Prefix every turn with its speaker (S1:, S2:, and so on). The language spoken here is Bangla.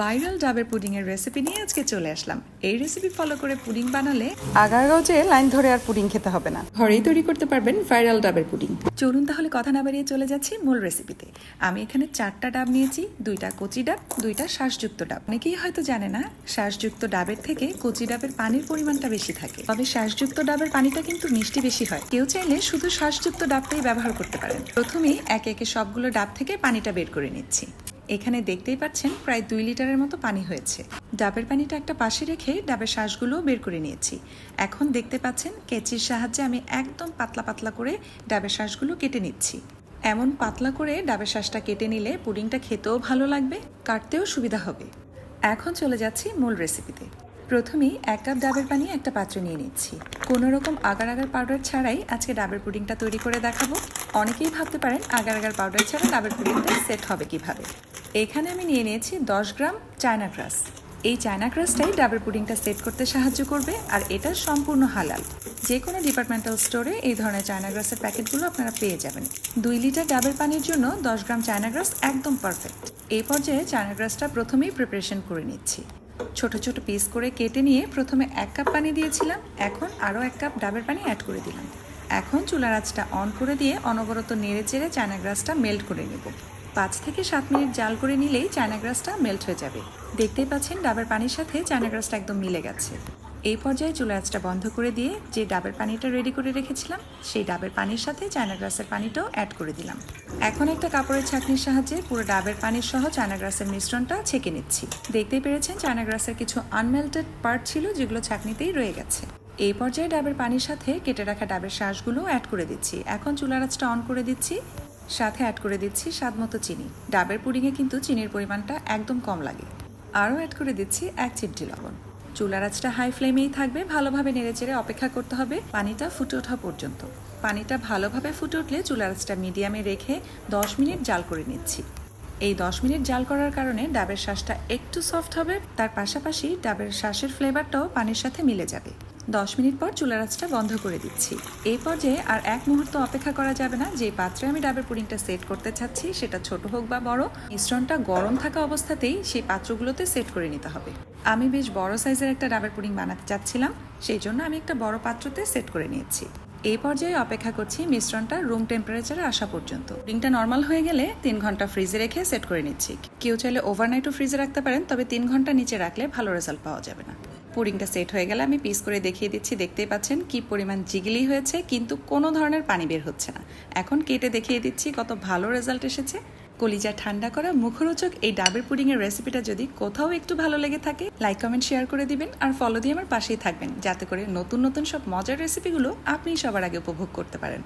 S1: ভাইরাল ডাবের পুডিং এর রেসিপি নিয়ে আজকে চলে আসলাম। এই রেসিপি ফলো করে পুডিং বানালে আগারগাঁও যে লাইন ধরে আর পুডিং খেতে হবে না। ঘরেই তৈরি করতে পারবেন ভাইরাল ডাবের পুডিং। চলুন তাহলে কথা না বাড়িয়ে চলে যাচ্ছি মূল রেসিপিতে আমি এখানে চারটা ডাব নিয়েছি দুইটা কচি ডাব দুইটা শ্বাসযুক্ত ডাব। অনেকেই হয়তো জানে না শ্বাসযুক্ত ডাবের থেকে কচি ডাবের পানির পরিমাণটা বেশি থাকে। তবে শ্বাসযুক্ত ডাবের পানিটা কিন্তু মিষ্টি বেশি হয়। কেউ চাইলে শুধু শ্বাসযুক্ত ডাবটাই ব্যবহার করতে পারেন। প্রথমেই একে একে সবগুলো ডাব থেকে পানিটা বের করে নিচ্ছি। এখানে দেখতেই পাচ্ছেন প্রায় দুই লিটারের মতো পানি হয়েছে। ডাবের পানিটা একটা পাশে রেখে ডাবের শ্বাসগুলোও বের করে নিয়েছি। এখন দেখতে পাচ্ছেন কেচির সাহায্যে আমি একদম পাতলা পাতলা করে ডাবের শ্বাসগুলো কেটে নিচ্ছি। এমন পাতলা করে ডাবের শ্বাসটা কেটে নিলে পুডিংটা খেতেও ভালো লাগবে, কাটতেও সুবিধা হবে। এখন চলে যাচ্ছি মূল রেসিপিতে। প্রথমেই এক কাপ ডাবের পানি একটা পাত্রে নিয়ে নিচ্ছি। কোনো রকম আগার আগার পাউডার ছাড়াই আজকে ডাবের পুডিংটা তৈরি করে দেখাবো। অনেকেই ভাবতে পারেন আগার আগার পাউডার ছাড়া ডাবের পুডিংটা সেট হবে কীভাবে। এখানে আমি নিয়ে নিয়েছি দশ গ্রাম চায়না গ্রাস এই চায়না গ্রাসটাই ডাবের পুডিংটা সেট করতে সাহায্য করবে আর এটা সম্পূর্ণ হালাল। যে কোনো ডিপার্টমেন্টাল স্টোরে এই ধরনের চায়না গ্রাসের প্যাকেটগুলো আপনারা পেয়ে যাবেন। দুই লিটার ডাবের পানির জন্য দশ গ্রাম চায়না গ্রাস একদম পারফেক্ট। এই পর্যায়ে চায়না গ্রাসটা প্রথমেই প্রিপারেশন করে নিচ্ছি। ছোট ছোট পিস করে কেটে নিয়ে প্রথমে এক কাপ পানি দিয়েছিলাম, এখন আরও এক কাপ ডাবের পানি অ্যাড করে দিলাম। এখন চুলার আঁচটা অন করে দিয়ে অনবরত নেড়ে চেড়ে চায়না গ্রাসটা মেল্ট করে নেব। পাঁচ থেকে সাত মিনিট জাল করে নিলেই চায়না গ্রাসটা মেল্ট হয়ে যাবে। দেখতেই পাচ্ছেন ডাবের পানির সাথে চায়না গ্রাসটা একদম মিলে গেছে। এই পর্যায়ে চুলা বন্ধ করে দিয়ে যে ডাবের পানিটা রেডি করে রেখেছিলাম, সেই ডাবের পানির সাথে চায়না গ্রাসের পানিটাও অ্যাড করে দিলাম। এখন একটা কাপড়ের ছাঁকনির সাহায্যে পুরো ডাবের পানির সহ চায়না গ্রাসের মিশ্রণটা ছেঁকে নিচ্ছি। দেখতেই পেরেছেন চায়না গ্রাসের কিছু আনমেল্টেড পার্ট ছিল যেগুলো ছাঁকনিতেই রয়ে গেছে। এই পর্যায়ে ডাবের পানির সাথে কেটে রাখা ডাবের শ্বাসগুলো অ্যাড করে দিচ্ছি। এখন চুলার অন করে দিচ্ছি। সাথে অ্যাড করে দিচ্ছি স্বাদ মতো চিনি। ডাবের পুডিংয়ে কিন্তু চিনির পরিমাণটা একদম কম লাগে। আরও অ্যাড করে দিচ্ছি এক চিমটি লবণ। চুলার আঁচটা হাই ফ্লেমেই থাকবে, ভালোভাবে নেড়েচেড়ে অপেক্ষা করতে হবে। পানিটা ফুটে ওঠা পর্যন্ত। পানিটা ভালোভাবে ফুটে উঠলে চুলার আঁচটা মিডিয়ামে রেখে দশ মিনিট জাল করে নিচ্ছি। এই দশ মিনিট জাল করার কারণে ডাবের শ্বাসটা একটু সফট হবে। তার পাশাপাশি ডাবের শ্বাসের ফ্লেভারটাও পানির সাথে মিলে যাবে। দশ মিনিট পর চুলার আঁচটা বন্ধ করে দিচ্ছি। এই পর্যায়ে আর এক মুহূর্ত অপেক্ষা করা যাবে না, যে পাত্রে আমি ডাবের পুডিংটা সেট করতে চাচ্ছি সেটা ছোট হোক বা বড়, মিশ্রণটা গরম থাকা অবস্থাতেই সেই পাত্রগুলোতে সেট করে নিতে হবে। আমি বেশ বড় সাইজের একটা ডাবের পুডিং বানাতে চাচ্ছিলাম, সেই জন্য আমি একটা বড় পাত্রতে সেট করে নিয়েছি। এই পর্যায়ে অপেক্ষা করছি মিশ্রণটা রুম টেম্পারেচারে আসা পর্যন্ত। পুডিংটা নর্মাল হয়ে গেলে তিন ঘণ্টা ফ্রিজে রেখে সেট করে নিচ্ছি। কেউ চাইলে ওভারনাইটও ফ্রিজে রাখতে পারেন, তবে তিন ঘণ্টা নিচে রাখলে ভালো রেজাল্ট পাওয়া যাবে না। পুডিংটা সেট হয়ে গেলে আমি পিস করে দেখিয়ে দিচ্ছি। দেখতেই পাচ্ছেন কি পরিমাণ জিগলি হয়েছে, কিন্তু কোনো ধরনের পানি বের হচ্ছে না। এখন কেটে দেখিয়ে দিচ্ছি কত ভালো রেজাল্ট এসেছে। কলিজা ঠান্ডা করা মুখরোচক এই ডাবের পুডিং এর রেসিপিটা যদি কোথাও একটু ভালো লেগে থাকে লাইক কমেন্ট শেয়ার করে দিবেন আর ফলো দিয়ে আমার পাশেই থাকবেন, যাতে করে নতুন নতুন সব মজার রেসিপিগুলো আপনি সবার আগে উপভোগ করতে পারেন।